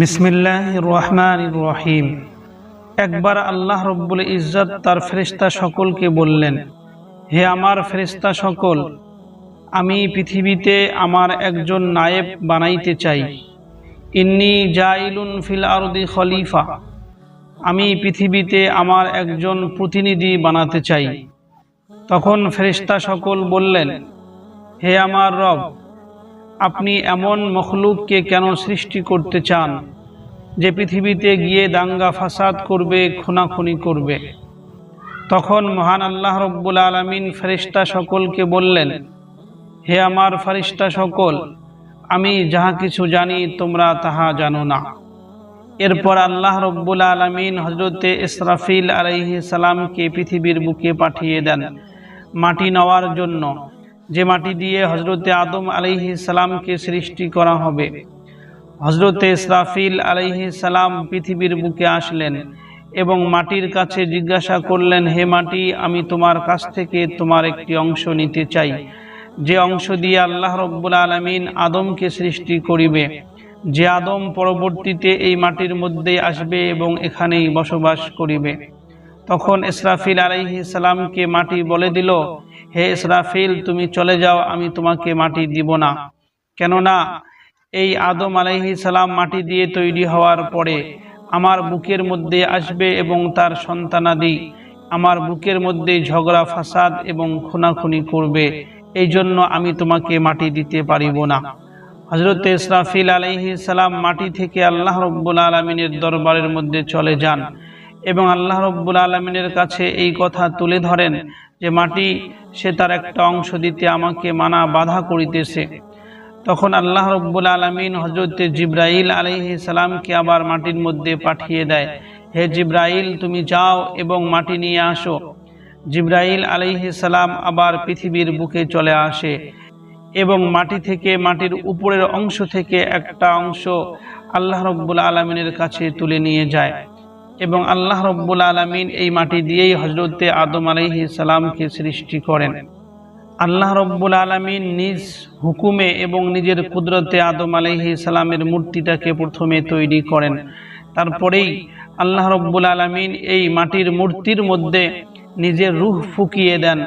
বিসমিল্লাহ রহমান রহিম। একবার আল্লাহ রব্বুল ইজ্জত তার ফেরিস্তা সকলকে বললেন, হে আমার ফেরিস্তা সকল, আমি পৃথিবীতে আমার একজন নায়েব বানাইতে চাই। ইন্নি জাইলুন ফিল আরদি খলিফা। আমি পৃথিবীতে আমার একজন প্রতিনিধি বানাতে চাই। তখন ফেরিস্তা সকল বললেন, হে আমার রব আপনি এমন মখলুককে কেন সৃষ্টি করতে চান, যে পৃথিবীতে গিয়ে দাঙ্গা ফাসাদ করবে, খুনাখুনি করবে? তখন মহান আল্লাহ রব্বুল আলমিন ফেরিস্তা সকলকে বললেন, হে আমার ফেরিস্তা সকল, আমি যাহা কিছু জানি তোমরা তাহা জানো না। এরপর আল্লাহ রব্বুল আলমিন হজরতে ইসরাফিল আলাইহি সালামকে পৃথিবীর বুকে পাঠিয়ে দেন, মাটি নেওয়ার জন্য। যে মাটি দিয়ে হজরতে আদম আলাইহি সালামকে সৃষ্টি করা হবে। হজরতে ইসরাফিল আলাইহি সালাম পৃথিবীর বুকে আসলেন এবং মাটির কাছে জিজ্ঞাসা করলেন, হে মাটি, আমি তোমার কাছ থেকে তোমার একটি অংশ নিতে চাই। যে অংশ দিয়ে আল্লাহ রব্বুল আলমিন আদমকে সৃষ্টি করিবে। যে আদম পরবর্তীতে এই মাটির মধ্যে আসবে এবং এখানেই বসবাস করিবে। তখন ইসরাফিল আলাইহি সালামকে মাটি বলে দিল হে ইসরাফিল, তুমি চলে যাও, আমি তোমাকে মাটি দিব না। কেননা এই আদম আলাইহি সালাম মাটি দিয়ে তৈরি হওয়ার পরে আমার বুকের মধ্যে আসবে এবং তার সন্তানাদি আমার বুকের মধ্যে ঝগড়া, ফাসাদ এবং খুনাখুনি করবে। এই জন্য আমি তোমাকে মাটি দিতে পারিব না। হজরত ইসরাফিল আলাইহি সালাম মাটি থেকে আল্লাহ রব্বুল আলমিনের দরবারের মধ্যে চলে যান এবং আল্লাহ রব্বুল আলমিনের কাছে এই কথা তুলে ধরেন যে মাটি সে তার একটা অংশ দিতে আমাকে মানা বাধা করিতেছে। তখন আল্লাহ রব্বুল আলমিন হজরতে জিব্রাইল আলহি সালামকে আবার মাটির মধ্যে পাঠিয়ে দেয়, হে জিব্রাইল, তুমি যাও এবং মাটি নিয়ে আসো। জিব্রাইল আলহি সালাম আবার পৃথিবীর বুকে চলে আসে এবং মাটি থেকে মাটির উপরের অংশ থেকে একটা অংশ আল্লাহ রব্বুল আলমিনের কাছে তুলে নিয়ে যায়। এবং আল্লাহ রব্বুল আলমিন এই মাটি দিয়েই হজরতে আদম আলহি সালামকে সৃষ্টি করেন। আল্লাহ রব্বুল আলমিন নিজ হুকুমে এবং নিজের কুদরতে আদম আলহি সালামের মূর্তিটাকে প্রথমে তৈরি করেন। তারপরেই আল্লাহ রব্বুল আলমিন এই মাটির মূর্তির মধ্যে নিজের রুহ ফুকিয়ে দেন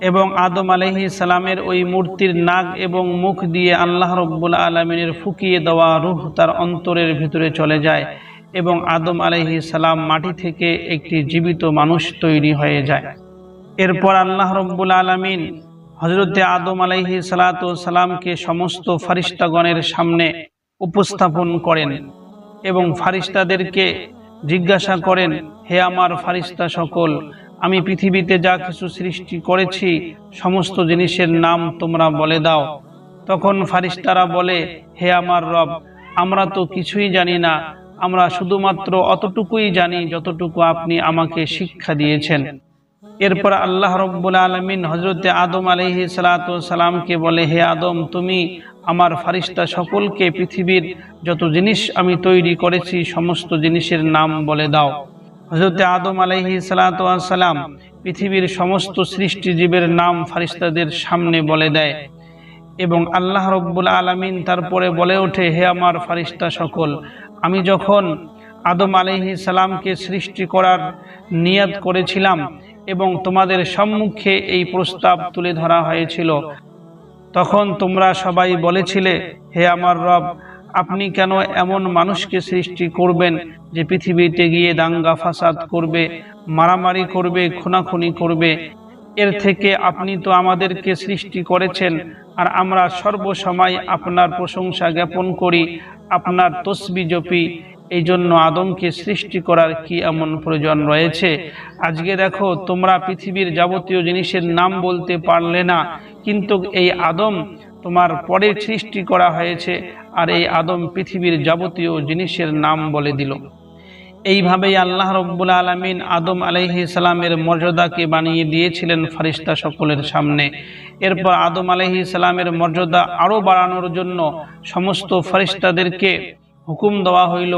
এবং আদম আলহি সালামের ওই মূর্তির নাক এবং মুখ দিয়ে আল্লাহ রব্বুল আলমিনের ফুকিয়ে দেওয়া রুহ তার অন্তরের ভিতরে চলে যায়। এবং আদম আলহি সালাম মাটি থেকে একটি জীবিত মানুষ তৈরি হয়ে যায়। এরপর আল্লাহ রব্বুল আলমিন হজরতে আদম আলাইহি সালাত সালামকে সমস্ত ফারিস্তাগণের সামনে উপস্থাপন করেন এবং ফারিস্তাদেরকে জিজ্ঞাসা করেন, হে আমার ফারিস্তা সকল, আমি পৃথিবীতে যা কিছু সৃষ্টি করেছি, সমস্ত জিনিসের নাম তোমরা বলে দাও। তখন ফারিস্তারা বলে, হে আমার রব, আমরা তো কিছুই জানি না আমরা শুধুমাত্র অতটুকুই জানি যতটুকু আপনি আমাকে শিক্ষা দিয়েছেন। এরপর আল্লাহ রব্বুল আলমিন হজরতে আদম আলহি সালামকে বলে, হে আদম, তুমি আমার ফারিস্তা সকলকে পৃথিবীর যত জিনিস আমি তৈরি করেছি সমস্ত জিনিসের নাম বলে দাও। হজরতে আদম আলহি সালাম পৃথিবীর সমস্ত সৃষ্টিজীবের নাম ফারিস্তাদের সামনে বলে দেয় এবং আল্লাহ রব্বুল আলমিন তারপরে বলে ওঠে, হে আমার ফারিস্তা সকল আমি যখন আদম আলহি সালামকে সৃষ্টি করার নিয়াদ করেছিলাম এবং তোমাদের সম্মুখে এই প্রস্তাব তুলে ধরা হয়েছিল, তখন তোমরা সবাই বলেছিলে, হে আমার রব, আপনি কেন এমন মানুষকে সৃষ্টি করবেন যে পৃথিবীতে গিয়ে দাঙ্গা ফাসাদ করবে, মারামারি করবে, খুনাখুনি করবে? এর থেকে আপনি তো আমাদেরকে সৃষ্টি করেছেন আর আমরা সর্বসময় আপনার প্রশংসা জ্ঞাপন করি, আপনার তসবি জপি। এই জন্য আদমকে সৃষ্টি করার কি এমন প্রয়োজন রয়েছে? আজকে দেখো, তোমরা পৃথিবীর যাবতীয় জিনিসের নাম বলতে পারলে না, কিন্তু এই আদম তোমার পরে সৃষ্টি করা হয়েছে, আর এই আদম পৃথিবীর যাবতীয় জিনিসের নাম বলে দিল। এইভাবেই আল্লাহ রব্বুল আলমিন আদম আলহি সালামের মর্যাদাকে বানিয়ে দিয়েছিলেন ফারিস্তা সকলের সামনে। এরপর আদম আলহি সালামের মর্যাদা আরও বাড়ানোর জন্য সমস্ত ফারিস্তাদেরকে হুকুম দেওয়া হইল,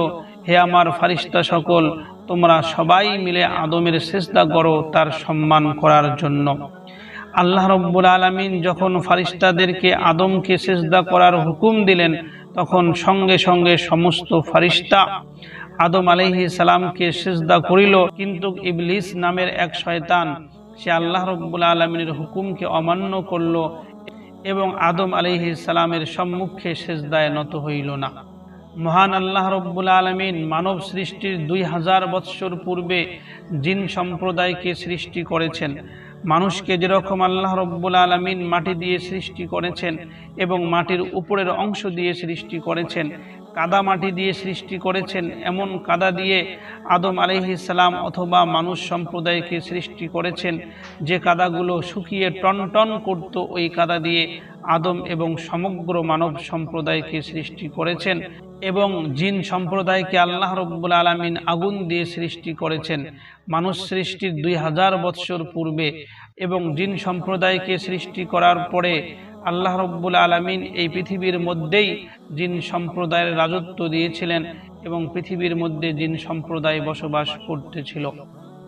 হে আমার ফারিস্তা সকল, তোমরা সবাই মিলে আদমের চেষ্টা করো তার সম্মান করার জন্য। আল্লাহ রব্বুল আলমিন যখন ফারিস্তাদেরকে আদমকে সেজদা করার হুকুম দিলেন, তখন সঙ্গে সঙ্গে সমস্ত ফারিস্তা আদম আলহি সালামকে সেজদা করিল, কিন্তু ইবলিস নামের এক শয়তান, সে আল্লাহ রব্বুল আলমিনের হুকুমকে অমান্য করল এবং আদম আলহি সালামের সম্মুখে সেজদায় নত হইল না। মহান আল্লাহ রব্বুল আলমিন মানব সৃষ্টির দুই হাজার বৎসর পূর্বে জিন সম্প্রদায়কে সৃষ্টি করেছেন। মানুষকে যেরকম আল্লাহ রব্বুল আলমিন মাটি দিয়ে সৃষ্টি করেছেন এবং মাটির উপরের অংশ দিয়ে সৃষ্টি করেছেন কাদা মাটি দিয়ে সৃষ্টি করেছেন, এমন কাদা দিয়ে আদম সালাম অথবা মানুষ সম্প্রদায়কে সৃষ্টি করেছেন, যে কাদাগুলো শুকিয়ে টন টন করত, ওই কাদা দিয়ে আদম এবং সমগ্র মানব সম্প্রদায়কে সৃষ্টি করেছেন এবং জিন সম্প্রদায়কে আল্লাহ রব্বুল আলমিন আগুন দিয়ে সৃষ্টি করেছেন। মানুষ সৃষ্টির দুই হাজার বৎসর পূর্বে এবং জিন সম্প্রদায়কে সৃষ্টি করার পরে আল্লাহ রব্বুল আলমিন এই পৃথিবীর মধ্যেই জিন সম্প্রদায়ের রাজত্ব দিয়েছিলেন এবং পৃথিবীর মধ্যে জিন সম্প্রদায় বসবাস করতেছিল।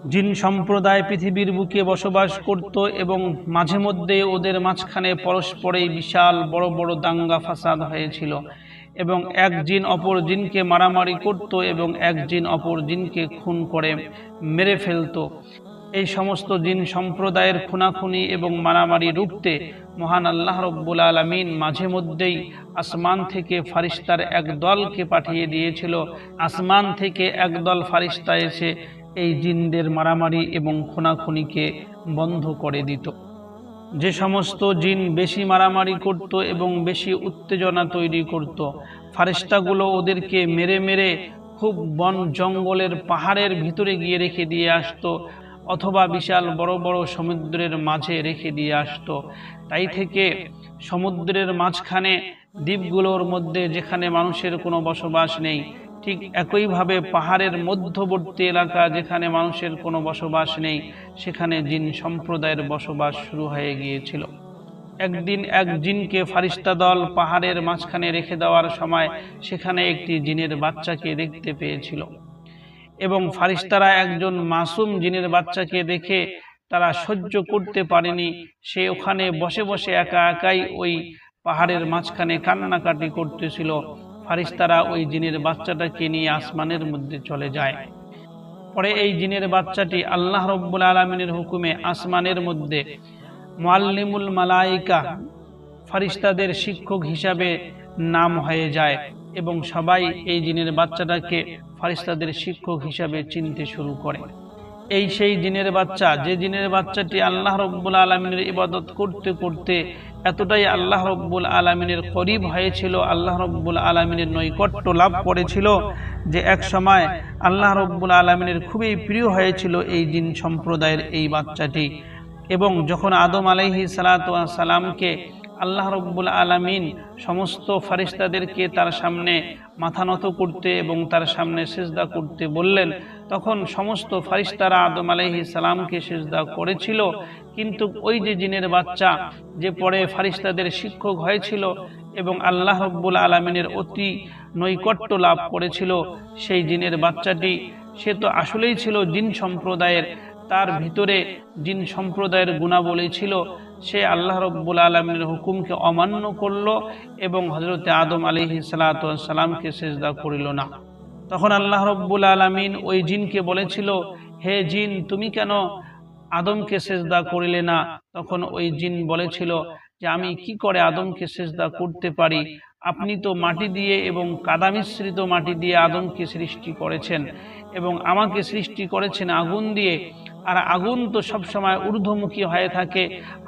জিন সম্প্রদায় পৃথিবীর বুকে বসবাস করত এবং মাঝে মধ্যে ওদের মাঝখানে পরস্পরেই বিশাল বড় বড় দাঙ্গা ফাসাদ হয়েছিল এবং এক জিন অপর জিনকে মারামারি করত এবং এক জিন অপর জিনকে খুন করে মেরে ফেলত। এই সমস্ত জিন সম্প্রদায়ের খুনাখুনি এবং মারামারি রুখতে মহান আল্লাহ রব্বুল আলমিন মাঝে মধ্যেই আসমান থেকে ফারিস্তার এক দলকে পাঠিয়ে দিয়েছিল। আসমান থেকে একদল ফারিস্তা এসে এই জিনদের মারামারি এবং খুনাখুনিকে বন্ধ করে দিত। যে সমস্ত জিন বেশি মারামারি করত এবং বেশি উত্তেজনা তৈরি করত, ফারিস্তাগুলো ওদেরকে মেরে মেরে খুব বন জঙ্গলের পাহাড়ের ভিতরে গিয়ে রেখে দিয়ে আসতো। অথবা বিশাল বড় বড় সমুদ্রের মাঝে রেখে দিয়ে আসতো। তাই থেকে সমুদ্রের মাঝখানে দ্বীপগুলোর মধ্যে যেখানে মানুষের কোনো বসবাস নেই, ঠিক একইভাবে পাহাড়ের মধ্যবর্তী এলাকা যেখানে মানুষের কোনো বসবাস নেই, সেখানে জিন সম্প্রদায়ের বসবাস শুরু হয়ে গিয়েছিল। একদিন এক জিনকে ফারিস্তা দল পাহাড়ের মাঝখানে রেখে দেওয়ার সময় সেখানে একটি জিনের বাচ্চাকে দেখতে পেয়েছিল। এবং ফারিস্তারা একজন মাসুম জিনের বাচ্চাকে দেখে তারা সহ্য করতে পারেনি। সে ওখানে বসে বসে একা একাই ওই পাহাড়ের মাঝখানে কান্নাকাটি করতেছিল। ফারিস্তারা ওই জিনের বাচ্চাটাকে নিয়ে আসমানের মধ্যে চলে যায়। পরে এই জিনের বাচ্চাটি আল্লাহ রব্বুল আলমিনের হুকুমে আসমানের মধ্যে মোয়াল্লিমুল মালাইকা ফারিস্তাদের শিক্ষক হিসাবে নাম হয়ে যায় এবং সবাই এই জিনের বাচ্চাটাকে ফারিস্তাদের শিক্ষক হিসাবে চিনতে শুরু করে। এই সেই জিনের বাচ্চা, যে জিনের বাচ্চাটি আল্লাহ রব্বুল আলমিনের ইবাদত করতে করতে এতটাই আল্লাহ রব্বুল আলমিনের করিব হয়েছিল, আল্লাহ রব্বুল আলমিনের নৈকট্য লাভ করেছিল যে এক সময় আল্লাহ রব্বুল আলমিনের খুবই প্রিয় হয়েছিল এই জিন সম্প্রদায়ের এই বাচ্চাটি। এবং যখন আদম আলাইহি সালাতামকে আল্লাহ রব্বুল আলমিন সমস্ত ফারিস্তাদেরকে তার সামনে মাথা নত করতে এবং তার সামনে সেজদা করতে বললেন। তখন সমস্ত ফারিস্তারা আদম আলহি সালামকে সেজদা করেছিল। কিন্তু ওই যে জিনের বাচ্চা, যে পরে ফারিস্তাদের শিক্ষক হয়েছিল এবং আল্লাহ রব্বুল আলমিনের অতি নৈকট্য লাভ করেছিল, সেই জিনের বাচ্চাটি, সে তো আসলেই ছিল জিন সম্প্রদায়ের। তার ভিতরে জিন সম্প্রদায়ের গুণাবলী ছিল। সে আল্লাহ রব্বুল আলমীর হুকুমকে অমান্য করল এবং হজরতে আদম আলিহি সালাতামকে সেজদা করিল না। তখন আল্লাহ রব্বুল আলমিন ওই জিনকে বলেছিল, হে জিন, তুমি কেন আদমকে সেজদা করিলে না? তখন ওই জিন বলেছিল যে, আমি কি করে আদমকে সেজদা করতে পারি? আপনি তো মাটি দিয়ে এবং কাদা মিশ্রিত মাটি দিয়ে আদমকে সৃষ্টি করেছেন এবং আমাকে সৃষ্টি করেছেন আগুন দিয়ে। আর আগুন তো সবসময় ঊর্ধ্বমুখী হয়ে থাকে,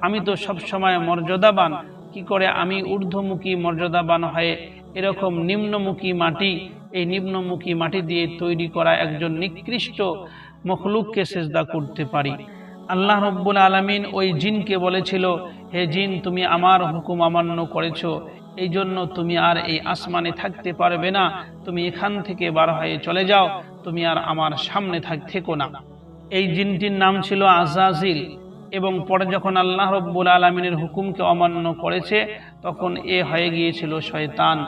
আমি তো সবসময় মর্যাদাবান। কি করে আমি ঊর্ধ্বমুখী মর্যাদাবান হয়ে এরকম নিম্নমুখী মাটি, এই নিম্নমুখী মাটি দিয়ে তৈরি করা একজন নিকৃষ্ট মখলুককে সেজদা করতে পারি? আল্লাহ রব্বুল আলমিন ওই জিনকে বলেছিল, হে জিন, তুমি আমার হুকুম অমান্য করেছ এই জন্য তুমি আর এই আসমানে থাকতে পারবে না। তুমি এখান থেকে বার হয়ে চলে যাও, তুমি আর আমার সামনে থাক, থেকো না। এই জিনটির নাম ছিল আজাজিল এবং পরে যখন আল্লাহ রব্বুল আলমিনের হুকুমকে অমান্য করেছে, তখন এ হয়ে গিয়েছিল শয়তান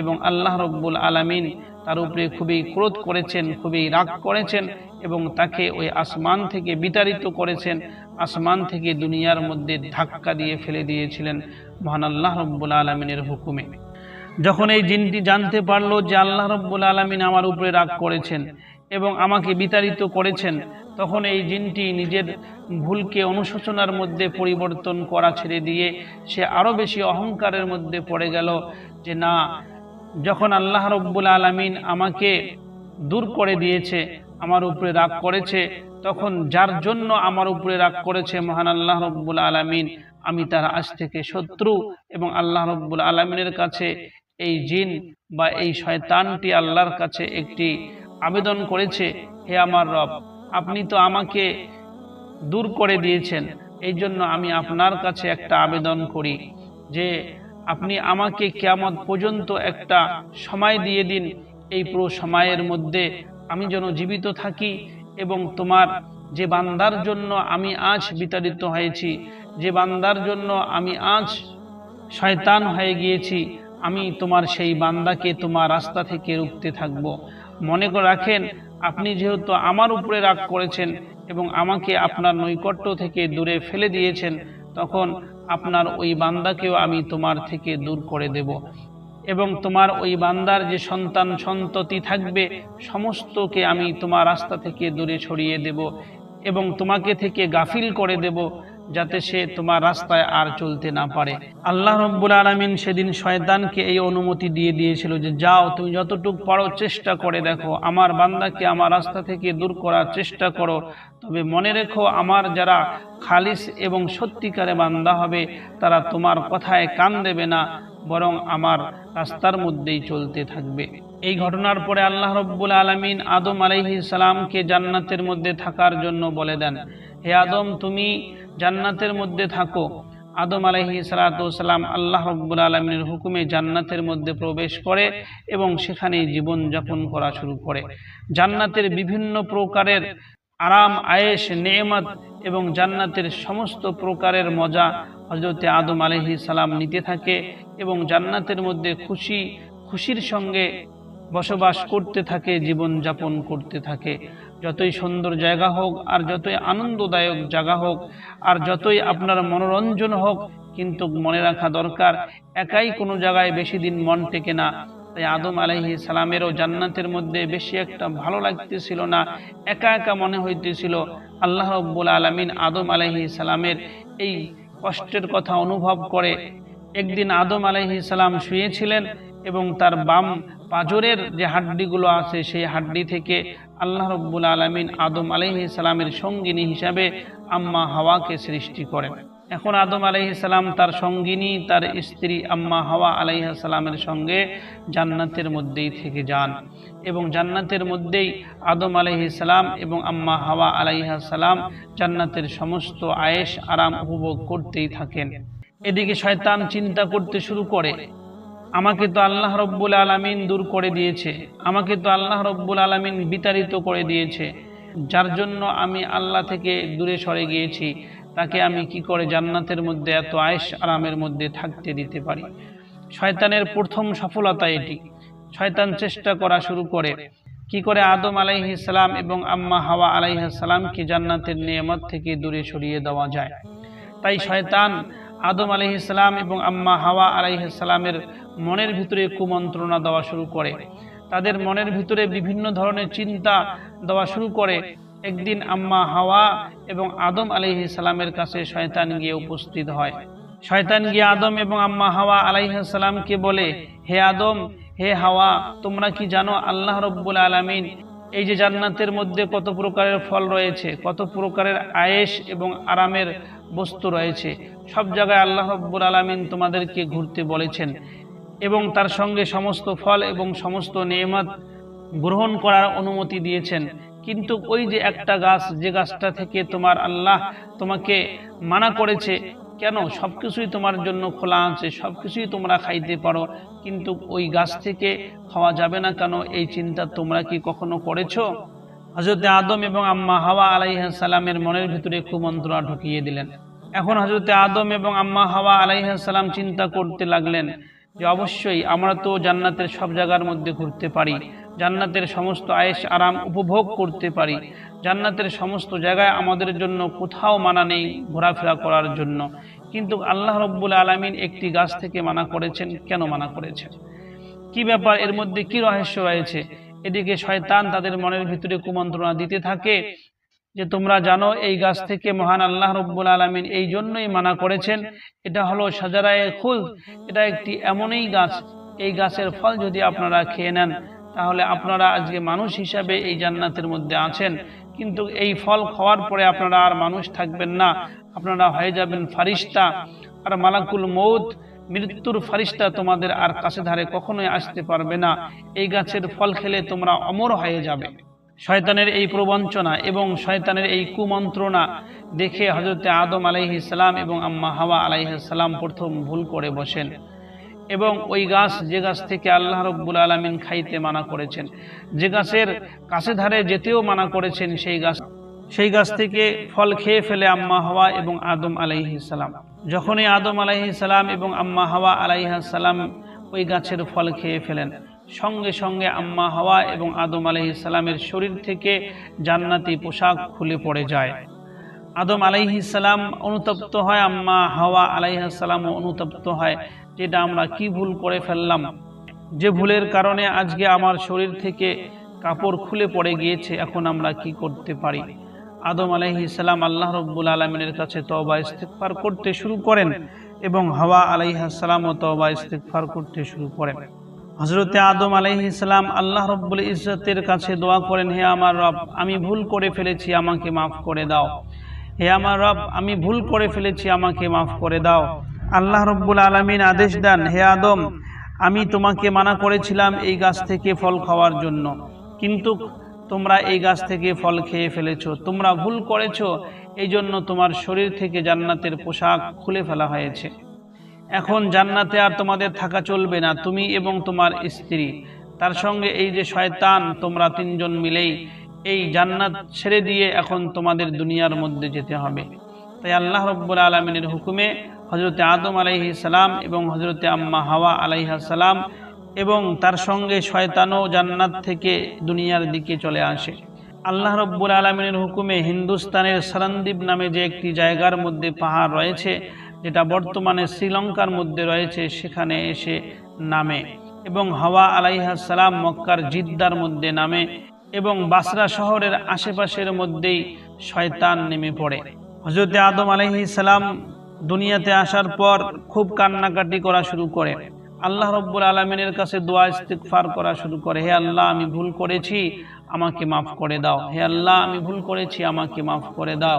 এবং আল্লাহ রব্বুল আলমিন তার উপরে খুবই ক্রোধ করেছেন, খুবই রাগ করেছেন এবং তাকে ওই আসমান থেকে বিতাড়িত করেছেন, আসমান থেকে দুনিয়ার মধ্যে ধাক্কা দিয়ে ফেলে দিয়েছিলেন মহান আল্লাহ রব্বুল আলমিনের হুকুমে। যখন এই জিনটি জানতে পারল যে আল্লাহ রব্বুল আলমিন আমার উপরে রাগ করেছেন এবং আমাকে বিতাড়িত করেছেন তখন এই জিনটি নিজের ভুলকে অনুশোচনার মধ্যে পরিবর্তন করা ছেড়ে দিয়ে সে আরও বেশি অহংকারের মধ্যে পড়ে গেল যে না, যখন আল্লাহ রব্বুল আলমিন আমাকে দূর করে দিয়েছে, আমার উপরে রাগ করেছে, তখন যার জন্য আমার উপরে রাগ করেছে মহান আল্লাহ রব্বুল আলমিন, আমি তার আজ থেকে শত্রু এবং আল্লাহ রব্বুল আলমিনের কাছে এই জিন বা এই শয়তানটি আল্লাহর কাছে একটি আবেদন করেছে, হে আমার রব আপনি তো আমাকে দূর করে দিয়েছেন। এই জন্য আমি আপনার কাছে একটা আবেদন করি যে আপনি আমাকে কেয়ামত পর্যন্ত একটা সময় দিয়ে দিন। এই পুরো সময়ের মধ্যে আমি যেন জীবিত থাকি এবং তোমার যে বান্দার জন্য আমি আজ বিতাড়িত হয়েছি, যে বান্দার জন্য আমি আজ শয়তান হয়ে গিয়েছি, আমি তোমার সেই বান্দাকে তোমার রাস্তা থেকে রুখতে থাকব। মনে রাখেন, আপনি যেহেতু আমার উপরে রাগ করেছেন এবং আমাকে আপনার নৈকট্য থেকে দূরে ফেলে দিয়েছেন, তখন আপনার ওই বান্দাকেও আমি তোমার থেকে দূর করে দেব। এবং তোমার ওই বান্দার যে সন্তান সন্ততি থাকবে, সমস্তকে আমি তোমার রাস্তা থেকে দূরে ছড়িয়ে দেব এবং তোমাকে থেকে গাফিল করে দেব। যাতে সে তোমার রাস্তায় আর চলতে না পারে। আল্লাহ রব্বুল আলমিন সেদিন শয়তানকে এই অনুমতি দিয়ে দিয়েছিল যে, যাও, তুমি যতটুক পারো চেষ্টা করে দেখো। আমার বান্দাকে আমার রাস্তা থেকে দূর করার চেষ্টা করো। তবে মনে রেখো, আমার যারা খালিস এবং সত্যিকারে বান্দা হবে, তারা তোমার কথায় কান দেবে না, বরং আমার রাস্তার মধ্যেই চলতে থাকবে। এই ঘটনার পরে আল্লাহ রব্বুল আলমিন আদম আলাইহি সালামকে জান্নাতের মধ্যে থাকার জন্য বলে দেন, হে আদম, তুমি জান্নাতের মধ্যে থাকো। আদম আলহি সালাতাম আল্লাহ রব্বুল আলমিনের হুকুমে জান্নাতের মধ্যে প্রবেশ করে এবং সেখানেই জীবনযাপন করা শুরু করে। জান্নাতের বিভিন্ন প্রকারের আরাম আয়েস নেয়ামত এবং জান্নাতের সমস্ত প্রকারের মজা হজরতে আদম আলহি সালাম নিতে থাকে এবং জান্নাতের মধ্যে খুশি, খুশির সঙ্গে বসবাস করতে থাকে, জীবন যাপন করতে থাকে। যতই সুন্দর জায়গা হোক আর যতই আনন্দদায়ক জায়গা হোক আর যতই আপনার মনোরঞ্জন হোক, কিন্তু মনে রাখা দরকার, একাই কোনো জায়গায় বেশি দিন মন টেকে না। তাই আদম আলহি সালামেরও জান্নাতের মধ্যে বেশি একটা ভালো লাগতেছিল না, একা একা মনে হইতেছিল, আল্লাহ রব্বুল আলমিন আদম আলহি সালামের এই কষ্টের কথা অনুভব করে। একদিন আদম আলহি সালাম শুয়েছিলেন এবং তার বাম পাজরের যে হাড্ডিগুলো আছে, সেই হাড্ডি থেকে আল্লাহ রব্বুল আলমিন আদম আলহি সঙ্গিনী হিসাবে আম্মা হাওয়াকে সৃষ্টি করেন। এখন আদম আলাইসালাম তার সঙ্গিনী, তার স্ত্রী আম্মা হাওয়া আলাইসালামের সঙ্গে জান্নাতের মধ্যেই থেকে যান এবং জান্নাতের মধ্যেই আদম আলাইসালাম এবং আম্মা হাওয়া আলাইসালাম জান্নাতের সমস্ত আয়েস আরাম উপভোগ করতেই থাকেন। এদিকে শয়তান চিন্তা করতে শুরু করে আমাকে তো আল্লাহ রব্বুল আলমিন দূর করে দিয়েছে। আমাকে তো আল্লাহ রব্বুল আলমিন বিতাড়িত করে দিয়েছে। যার জন্য আমি আল্লাহ থেকে দূরে সরে গিয়েছি। তাকে আমি কি করে জান্নাতের মধ্যে এত আয়েস আরামের মধ্যে থাকতে দিতে পারি? শয়তানের প্রথম সফলতা এটি। শয়তান চেষ্টা করা শুরু করে। কি করে আদম আলাইহিসালাম এবং আম্মা হাওয়া আলাইহাসালামকে জান্নাতের নিয়ামত থেকে দূরে সরিয়ে দেওয়া যায়? তাই শয়তান আদম আলাইহিসালাম এবং আম্মা হাওয়া আলাইহাসালামের মনের ভিতরে কুমন্ত্রণা দেওয়া শুরু করে। তাদের মনের ভিতরে বিভিন্ন ধরনের চিন্তা দেওয়া শুরু করে। একদিন আম্মা হাওয়া এবং আদম আলাইহি সালামের কাছে শয়তান গিয়ে উপস্থিত হয়। শয়তান গিয়ে আদম এবং আম্মা হাওয়া আলাইহাসালামকে বলে, হে আদম, হে হাওয়া, তোমরা কি জানো আল্লাহ রব্বুল আলমিন এই যে জান্নাতের মধ্যে কত প্রকারের ফল রয়েছে, কত প্রকারের আয়েস এবং আরামের বস্তু রয়েছে, সব জায়গায় আল্লাহ রব্বুল আলমিন তোমাদেরকে ঘুরতে বলেছেন এবং তার সঙ্গে সমস্ত ফল এবং সমস্ত নিয়মত গ্রহণ করার অনুমতি দিয়েছেন। কিন্তু ওই যে একটা গাছ, যে গাছটা থেকে তোমার আল্লাহ তোমাকে মানা করেছে কেন? সব কিছুই তোমার জন্য খোলা আছে সব কিছুই তোমরা খাইতে পারো। কিন্তু ওই গাছ থেকে খাওয়া যাবে না কেন? এই চিন্তা তোমরা কি কখনো করেছ? হজরত আদম এবং আম্মা হাওয়া আলাইহাসালামের মনের ভিতরে কুমন্ত্রণা ঢুকিয়ে দিলেন। এখন হজরতে আদম এবং আম্মা হাওয়া আলাইহাসালাম চিন্তা করতে লাগলেন যে অবশ্যই আমরা তো জান্নাতের সব জায়গার মধ্যে ঘুরতে পারি, জান্নাতের সমস্ত আয়েস আরাম উপভোগ করতে পারি, জান্নাতের সমস্ত জায়গায় আমাদের জন্য কোথাও মানা নেই ঘোরাফেরা করার জন্য। কিন্তু আল্লাহ রব্বুল আলমিন একটি গাছ থেকে মানা করেছেন, কেন মানা করেছেন? কি ব্যাপার, এর মধ্যে কি রহস্য রয়েছে? এদিকে শয়তান তাদের মনের ভিতরে কুমন্ত্রণা দিতে থাকে যে তোমরা জানো এই গাছ থেকে মহান আল্লাহ রব্বুল আলমিন এই জন্যই মানা করেছেন। এটা হলো সাজারায় খুল এটা একটি এমনই গাছ। এই গাছের ফল যদি আপনারা খেয়ে নেন, তাহলে আপনারা আজকে মানুষ হিসাবে এই জান্নাতের মধ্যে আছেন। কিন্তু এই ফল খাওয়ার পরে আপনারা আর মানুষ থাকবেন না। আপনারা হয়ে যাবেন ফারিস্তা। আর মালাকুল মৌত মৃত্যুর ফারিস্তা তোমাদের আর কাছে ধারে কখনোই আসতে পারবে না। এই গাছের ফল খেলে তোমরা অমর হয়ে যাবে। শয়তানের এই প্রবঞ্চনা এবং শয়তানের এই কুমন্ত্রণা দেখে হজরতে আদম আলাইহি সালাম এবং আম্মা হাওয়া আলাইহি সালাম প্রথম ভুল করে বসেন এবং ওই গাছ, যে গাছ থেকে আল্লাহ রব্বুল আলমিন খাইতে মানা করেছেন, যে গাছের কাছে ধারে যেতেও মানা করেছেন, সেই গাছ সেই গাছ থেকে ফল খেয়ে ফেলে আম্মা হাওয়া এবং আদম আলাইহি সালাম। যখনই আদম আলাইহি সালাম এবং আম্মা হাওয়া আলাইহা সালাম ওই গাছের ফল খেয়ে ফেলেন সঙ্গে সঙ্গে আম্মা হাওয়া এবং আদম সালামের শরীর থেকে জান্নাতি পোশাক খুলে পড়ে যায়। আদম আলাইহি অনুতপ্ত হয়, আম্মা হাওয়া আলাইহা সালামও অনুতপ্ত হয়, যেটা আমরা কি ভুল করে ফেললাম? যে ভুলের কারণে আজকে আমার শরীর থেকে কাপড় খুলে পড়ে গিয়েছে, এখন আমরা কি করতে পারি? আদম আলাইহি সালাম আল্লাহ রব্বুল আলমিনের কাছে তবা ইস্তেকফার করতে শুরু করেন এবং হাওয়া আলাইহা সালামও তবা ইস্তেকফার করতে শুরু করেন। হজরতে আদম আলাইহি সালাম আল্লাহ রব্বুল ইজ্জতের কাছে দোয়া করেন, হে আমার রব, আমি ভুল করে ফেলেছি, আমাকে মাফ করে দাও। হে আমার রব, আমি ভুল করে ফেলেছি, আমাকে মাফ করে দাও। আল্লাহ রব্বুল আলমিন আদেশ দেন, হে আদম, আমি তোমাকে মানা করেছিলাম এই গাছ থেকে ফল খাওয়ার জন্য। কিন্তু তোমরা এই গাছ থেকে ফল খেয়ে ফেলেছো। তোমরা ভুল করেছ, এই জন্য তোমার শরীর থেকে জান্নাতের পোশাক খুলে ফেলা হয়েছে। এখন জান্নাতে আর তোমাদের থাকা চলবে না, তুমি এবং তোমার স্ত্রী। তার সঙ্গে এই যে শয়তান, তোমরা তিনজন মিলেই এই জান্নাত ছেড়ে দিয়ে এখন তোমাদের দুনিয়ার মধ্যে যেতে হবে। তাই আল্লাহ রব্বুল আলমিনের হুকুমে হজরতে আদম আলাইহি সালাম এবং হজরতে আম্মা হাওয়া আলাইহা সালাম এবং তার সঙ্গে শয়তানও জান্নাত থেকে দুনিয়ার দিকে চলে আসে। আল্লাহ রব্বুল আলমিনের হুকুমে হিন্দুস্তানের সরন্দীপ নামে যে একটি জায়গার মধ্যে পাহাড় রয়েছে যেটা বর্তমানে শ্রীলঙ্কার মধ্যে রয়েছে, সেখানে এসে নামে এবং হাওয়া আলাইহা সালাম মক্কার জিদ্দার মধ্যে নামে এবং বাসরা শহরের আশেপাশের মধ্যেই শয়তান নেমে পড়ে। হজরতে আদম আলাইহি সালাম দুনিয়াতে আসার পর খুব কান্নাকাটি করা শুরু করে। আল্লাহ রব্বুল আলমিনের কাছে দোয়া ইস্তিকফার করা শুরু করে, হে আল্লাহ, আমি ভুল করেছি, আমাকে মাফ করে দাও। হে আল্লাহ, আমি ভুল করেছি, আমাকে মাফ করে দাও।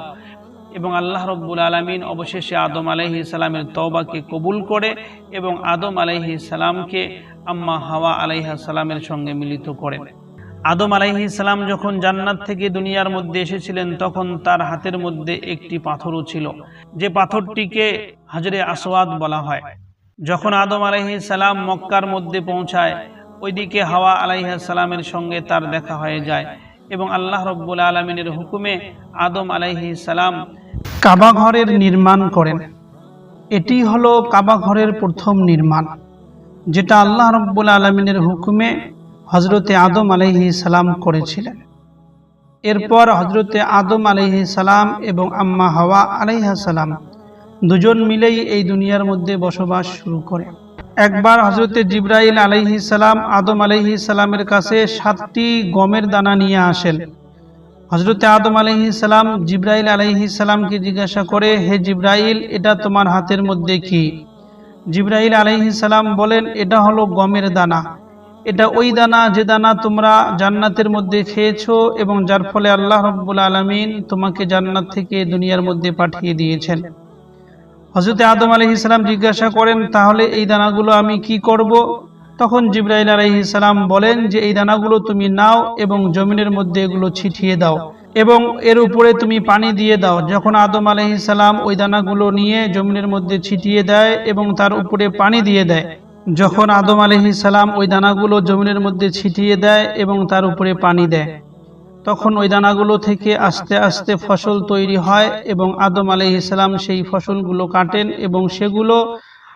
এবং আল্লাহ রব্বুল আলমিন অবশেষে আদম আলহি সালামের তওবাকে কবুল করে এবং আদম আলহি সালামকে আম্মা হাওয়া আলাইহা সালামের সঙ্গে মিলিত করেন আদম আলাইহি সালাম যখন জান্নাত থেকে দুনিয়ার মধ্যে এসেছিলেন, তখন তার হাতের মধ্যে একটি পাথরও ছিল, যে পাথরটিকে হাজরে আসওয়াদ বলা হয়। যখন আদম আলাইহি সালাম মক্কার মধ্যে পৌঁছায়, ওইদিকে হাওয়া আলাইহা সালামের সঙ্গে তার দেখা হয়ে যায়। এবং আল্লাহ রব্বুল আলমিনের হুকুমে আদম আলাইহি সালাম কাবা ঘরের নির্মাণ করেন। এটি হলো কাবা ঘরের প্রথম নির্মাণ, যেটা আল্লাহ রব্বুল আলমিনের হুকুমে হজরতে আদম আলহি সালাম করেছিলেন। এরপর হজরতে আদম আলহি সালাম এবং আম্মা হাওয়া আলাইহা সালাম দুজন মিলেই এই দুনিয়ার মধ্যে বসবাস শুরু করে। একবার হজরতে জিব্রাইল আলাইহি সালাম, আদম আলহি সালামের কাছে সাতটি গমের দানা নিয়ে আসেন। হজরতে আদম আলহি সালাম জিব্রাইল আলহি সালামকে জিজ্ঞাসা করে, হে জিব্রাইল, এটা তোমার হাতের মধ্যে কি? জিব্রাইল আলহি সালাম বলেন, এটা হলো গমের দানা। এটা ওই দানা, যে দানা তোমরা জান্নাতের মধ্যে খেয়েছো এবং যার ফলে আল্লাহ রব্বুল আলমিন তোমাকে জান্নাত থেকে দুনিয়ার মধ্যে পাঠিয়ে দিয়েছেন। হজরতে আদম আলহি সালাম জিজ্ঞাসা করেন, তাহলে এই দানাগুলো আমি কি করব? তখন জিব্রাইল আলহি সালাম বলেন যে, এই দানাগুলো তুমি নাও এবং জমিনের মধ্যে এগুলো ছিটিয়ে দাও এবং এর উপরে তুমি পানি দিয়ে দাও। যখন আদম আলহি সালাম ওই দানাগুলো নিয়ে জমিনের মধ্যে ছিটিয়ে দেয় এবং তার উপরে পানি দিয়ে দেয়, যখন আদম আলহি সালাম ওই দানাগুলো জমিনের মধ্যে ছিটিয়ে দেয় এবং তার উপরে পানি দেয় তখন ওই দানাগুলো থেকে আস্তে আস্তে ফসল তৈরি হয় এবং আদম আলহি সালাম সেই ফসলগুলো কাটেন এবং সেগুলো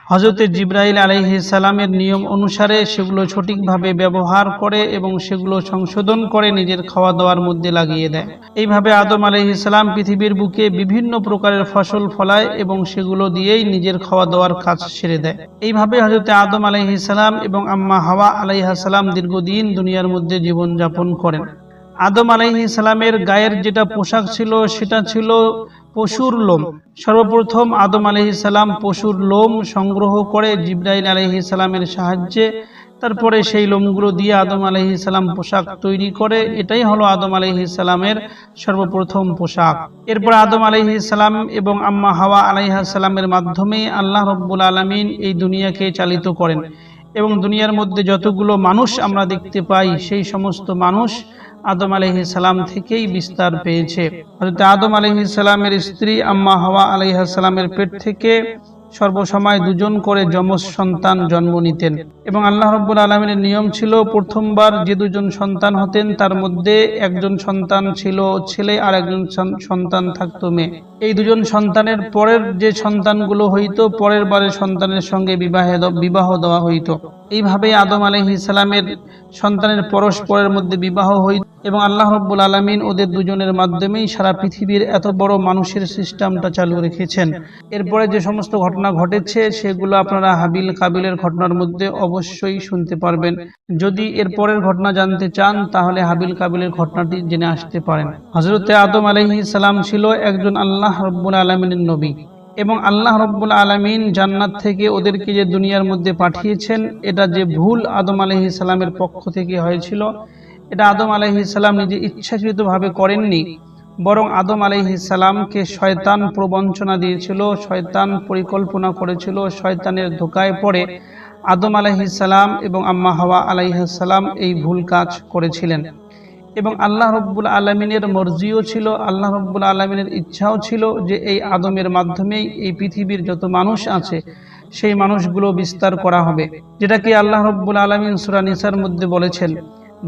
হজরতে জিব্রাইল আলাইহি সালামের নিয়ম অনুসারে সেগুলো সঠিকভাবে ব্যবহার করে এবং সেগুলো সংশোধন করে নিজের খাওয়া দাওয়ার মধ্যে লাগিয়ে দেয়। এইভাবে আদম আলাইহি সালাম পৃথিবীর বুকে বিভিন্ন প্রকারের ফসল ফলায় এবং সেগুলো দিয়েই নিজের খাওয়া দাওয়ার কাজ সেরে দেয়। এইভাবে হজরতে আদম আলাইহি সালাম এবং আম্মা হাওয়া আলাইহা সালাম দীর্ঘদিন দুনিয়ার মধ্যে জীবনযাপন করেন। আদম আলাইহি সালামের গায়ের যেটা পোশাক ছিল, সেটা ছিল পশুর লোম। সর্বপ্রথম আদম আলহি পশুর লোম সংগ্রহ করে জিব্রাইল আলহি সাহায্যে, তারপরে সেই লোমগুলো দিয়ে আদম আলহি পোশাক তৈরি করে, এটাই হলো আদম আলহি সর্বপ্রথম পোশাক। এরপর আদম আলহি এবং আম্মা হাওয়া আলাইহা সালামের মাধ্যমে আল্লাহ রব্বুল আলমিন এই দুনিয়াকে চালিত করেন। এবং দুনিয়ার মধ্যে যতগুলো মানুষ আমরা দেখতে পাই, সেই সমস্ত মানুষ আদম আলহি সালাম থেকেই বিস্তার পেয়েছে। আদম আলহি স্ত্রী আম্মা হাওয়া আলাইহা সালামের পেট থেকে সর্বসময় দুজন করে যমজ সন্তান জন্ম নিতেন। এবং আল্লাহ রব্বুল আলমিনের নিয়ম ছিল, প্রথমবার যে দুজন সন্তান হতেন, তার মধ্যে একজন সন্তান ছিল ছেলে আর একজন সন- সন্তান থাকতো মেয়ে। এই দুজন সন্তানের পরের যে সন্তানগুলো হইতো, পরের বারের সন্তানের সঙ্গে বিবাহে বিবাহ দেওয়া হইতো। এইভাবে আদম আলহি ইসলামের সন্তানের পরস্পরের মধ্যে বিবাহ হইত এবং আল্লাহ রব্বুল আলমিন ওদের দুজনের মাধ্যমেই সারা পৃথিবীর এত বড় মানুষের সিস্টেমটা চালু রেখেছেন। এরপরে যে সমস্ত ঘটনা ঘটেছে, সেগুলো আপনারা হাবিল কাবিলের ঘটনার মধ্যে অবশ্যই শুনতে পারবেন। যদি এর পরের ঘটনা জানতে চান, তাহলে হাবিল কাবিলের ঘটনাটি জেনে আসতে পারেন। হজরতে আদম আলহি সালাম ছিল একজন আল্লাহ রব্বুল আলমিনের নবী এবং আল্লাহ রব্বুল আলমিন জান্নাত থেকে ওদেরকে যে দুনিয়ার মধ্যে পাঠিয়েছেন, এটা যে ভুল আদম আলহি সালামের পক্ষ থেকে হয়েছিল, এটা আদম আলহি সালাম নিজে ইচ্ছাকৃতভাবে করেননি। বরং আদম আলহি সালামকে শয়তান প্রবঞ্চনা দিয়েছিল, শয়তান পরিকল্পনা করেছিল, শয়তানের ধোকায় পড়ে আদম আলহি সালাম এবং আম্মা হাওয়া আলাইহাসালাম এই ভুল কাজ করেছিলেন। এবং আল্লাহ রব্বুল আলমিনের মর্জিও ছিল, আল্লাহ রব্বুল আলমিনের ইচ্ছাও ছিল যে এই আদমের মাধ্যমেই এই পৃথিবীর যত মানুষ আছে, সেই মানুষগুলো বিস্তার করা হবে। যেটাকে আল্লাহ রব্বুল আলমিন সুরা নিসার মধ্যে বলেছেন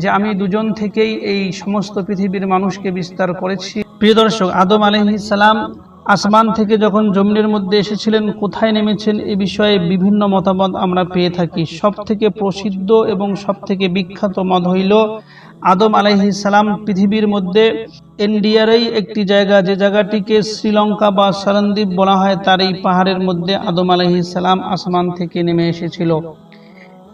যে আমি দুজন থেকেই এই সমস্ত পৃথিবীর মানুষকে বিস্তার করেছি। প্রিয় দর্শক, আদম সালাম আসমান থেকে যখন জমিনের মধ্যে এসেছিলেন, কোথায় নেমেছেন এ বিষয়ে বিভিন্ন মতামত আমরা পেয়ে থাকি। সব থেকে প্রসিদ্ধ এবং সব থেকে বিখ্যাত মত হইল, আদম আলাইহি পৃথিবীর মধ্যে ইন্ডিয়ারই একটি জায়গা, যে জায়গাটিকে শ্রীলঙ্কা বা সরণদ্বীপ বলা হয়, তার এই পাহাড়ের মধ্যে আদম আলাইহি আসমান থেকে নেমে এসেছিল।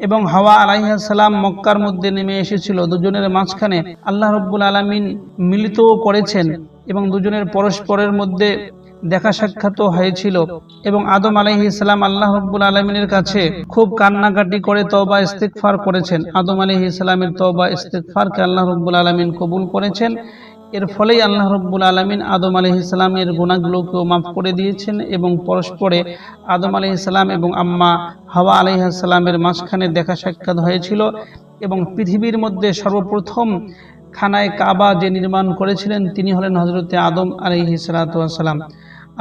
এবং হাওয়া আলাইহাসালাম মক্কার মধ্যে নেমে এসেছিল। দুজনের মাঝখানে আল্লাহ রব্বুল আলমিন মিলিতও করেছেন এবং দুজনের পরস্পরের মধ্যে দেখা সাক্ষাৎ হয়েছিল এবং আদম আলাইহি ইসলাম আল্লাহ রব্বুল আলমিনের কাছে খুব কান্নাকাটি করে তওবা ইস্তেকফার করেছেন। আদম আলাইহি ইসলামের তওবা ইস্তেকফারকে আল্লাহ রব্বুল আলমিন কবুল করেছেন এর ফলেই আল্লাহ রব্বুল আলমিন আদম আলি ইসলামের গুণাগুলোকেও মাফ করে দিয়েছেন এবং পরস্পরে আদম আলি ইসলাম এবং আম্মা হাওয়া আলি ইসলামের মাঝখানে দেখা সাক্ষাৎ হয়েছিল এবং পৃথিবীর মধ্যে সর্বপ্রথম খানায় কাবা যে নির্মাণ করেছিলেন, তিনি হলেন হজরতে আদম আলি সালাতাম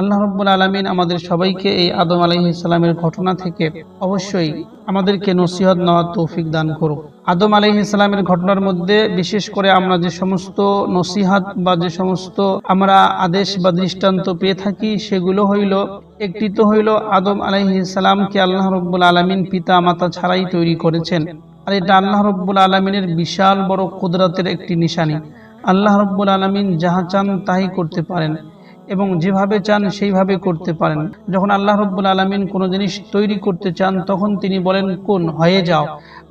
আল্লাহ রব্বুল আলমিন আমাদের সবাইকে এই আদম আলহি ইসলামের ঘটনা থেকে অবশ্যই আমাদেরকে নসিহত নেওয়ার তৌফিক দান করুক। আদম আলহি ইসলামের ঘটনার মধ্যে বিশেষ করে আমরা যে সমস্ত নসিহাত বা যে সমস্ত আমরা আদেশ বা দৃষ্টান্ত পেয়ে থাকি সেগুলো হইল, একটি তো হইল আদম আলহি ইসলামকে আল্লাহ রব্বুল আলমিন পিতা মাতা ছাড়াই তৈরি করেছেন। আর এটা আল্লাহ রব্বুল আলমিনের বিশাল বড় কুদরতের একটি নিশানি। আল্লাহ রব্বুল আলমিন যাহা চান তাই করতে পারেন। এবং যেভাবে চান সেইভাবে করতে পারেন। যখন আল্লাহ রব্বুল আলমিন কোনো জিনিস তৈরি করতে চান, তখন তিনি বলেন, কোন? হয়ে যাও।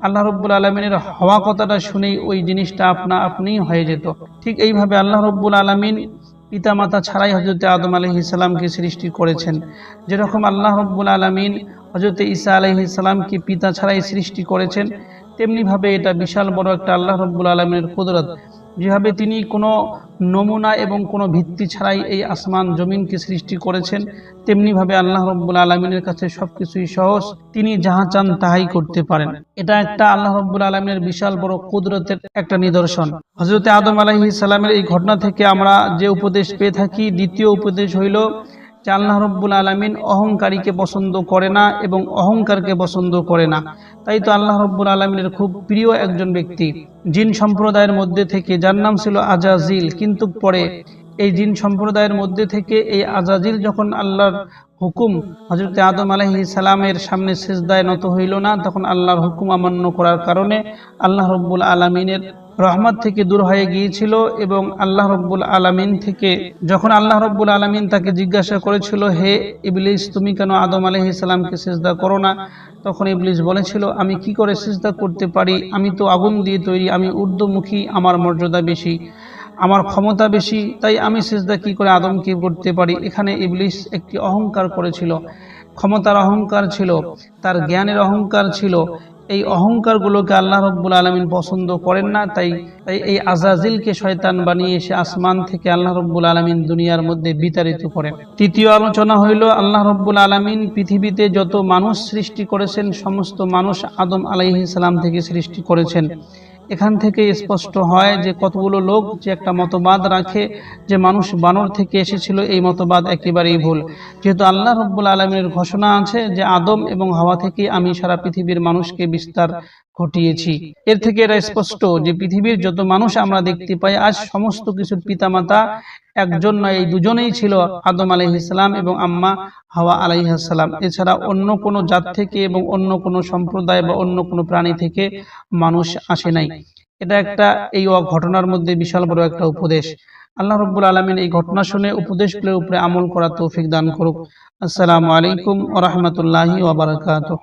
আল্লাহ রব্বুল আলমিনের হওয়া কথাটা শুনেই ওই জিনিসটা আপনা আপনিই হয়ে যেত। ঠিক এইভাবে আল্লাহ রব্বুল আলমিন পিতা মাতা ছাড়াই হজরতে আদম আলহি ইসলামকে সৃষ্টি করেছেন। যেরকম আল্লাহ রব্বুল আলমিন হজরতে ঈসা আলহি ইসলামকে পিতা ছাড়াই সৃষ্টি করেছেন, তেমনিভাবে এটা বিশাল বড় একটা আল্লাহ রব্বুল আলমিনের কুদরত। যেভাবে তিনি কোনো নমুনা এবং কোনো ভিত্তি ছাড়াই এই আসমান জমিনকে সৃষ্টি করেছেন, তেমনিভাবে আল্লাহ রব্বুল আলমিনের কাছে সব কিছুই সহজ। তিনি যাহা চান তাহাই করতে পারেন। এটা একটা আল্লাহ রব্বুল আলমিনের বিশাল বড় কুদরতের একটা নিদর্শন। হজরতে আদম আলাহি সালামের এই ঘটনা থেকে আমরা যে উপদেশ পেয়ে থাকি, দ্বিতীয় উপদেশ হইল যে আল্লাহ রব্বুল আলমিন অহংকারীকে পছন্দ করে না এবং অহংকারকে পছন্দ করে না। তাই তো আল্লাহ রব্বুল আলমিনের খুব প্রিয় একজন ব্যক্তি। জিন সম্প্রদায়ের মধ্যে থেকে যার নাম ছিল আজাজিল, কিন্তু পরে এই জিন সম্প্রদায়ের মধ্যে থেকে এই আজাজিল যখন আল্লাহর হুকুম হজরত আদম আলহি সালামের সামনে সেজদায় নত হইল না, তখন আল্লাহর হুকুম অমান্য করার কারণে আল্লাহ রব্বুল আলমিনের রহমত থেকে দূর হয়ে গিয়েছিল এবং আল্লাহ রব্বুল আলমিন থেকে যখন আল্লাহ রব্বুল আলমিন তাকে জিজ্ঞাসা করেছিল, হে ইবলিস, তুমি কেন আদম আলহি সালামকে সেজদা করো না? তখন ইবলিস বলেছিল, আমি কি করে সেজদা করতে পারি? আমি তো আগুন দিয়ে তৈরি, আমি ঊর্ধ্বমুখী, আমার মর্যাদা বেশি। আমার ক্ষমতা বেশি, তাই আমি সেজদা কি করে আদমকে করতে পারি? এখানে ইবলিস একটি অহংকার করেছিল। ক্ষমতার অহংকার ছিল, তার জ্ঞানের অহংকার ছিল। এই অহংকারগুলোকে আল্লাহ রব্বুল আলমিন পছন্দ করেন না, তাই তাই এই আজাজিলকে শয়তান বানিয়ে এসে আসমান থেকে আল্লাহ রব্বুল আলমিন দুনিয়ার মধ্যে বিতাড়িত করেন তৃতীয় আলোচনা হইল, আল্লাহ রব্বুল আলমিন পৃথিবীতে যত মানুষ সৃষ্টি করেছেন, সমস্ত মানুষ আদম আলাইহি সালাম থেকে সৃষ্টি করেছেন। এখান থেকে স্পষ্ট হয় যে কতগুলো লোক যে একটা মতবাদ রাখে, যে মানুষ বানর থেকে এসেছিল, এই মতবাদ একেবারেই ভুল। যেহেতু আল্লাহ রব্বুল আলমের ঘোষণা আছে যে আদম এবং হাওয়া থেকে আমি সারা পৃথিবীর মানুষকে বিস্তার ঘটিয়েছি। এর থেকে এটা স্পষ্ট যে পৃথিবীর যত মানুষ আমরা দেখতে পাই আজ সমস্ত কিছুর পিতামাতা একজন নয় এই দুজনেই ছিল আদম আলাইহিসাল্লাম এবং আম্মা হাওয়া আলাইহাসাল্লাম এছাড়া অন্য কোনো জাত থেকে এবং অন্য কোনো সম্প্রদায় বা অন্য কোনো প্রাণী থেকে মানুষ আসে নাই। এটা একটা এই ঘটনার মধ্যে বিশাল বড় একটা উপদেশ। আল্লাহ রব্বুল আলমিন এই ঘটনা শুনে উপদেশগুলোর উপরে আমল করা তৌফিক দান করুক। আসসালামু আলাইকুম ওরহমতুল্লাহি ওবরাকাতুহ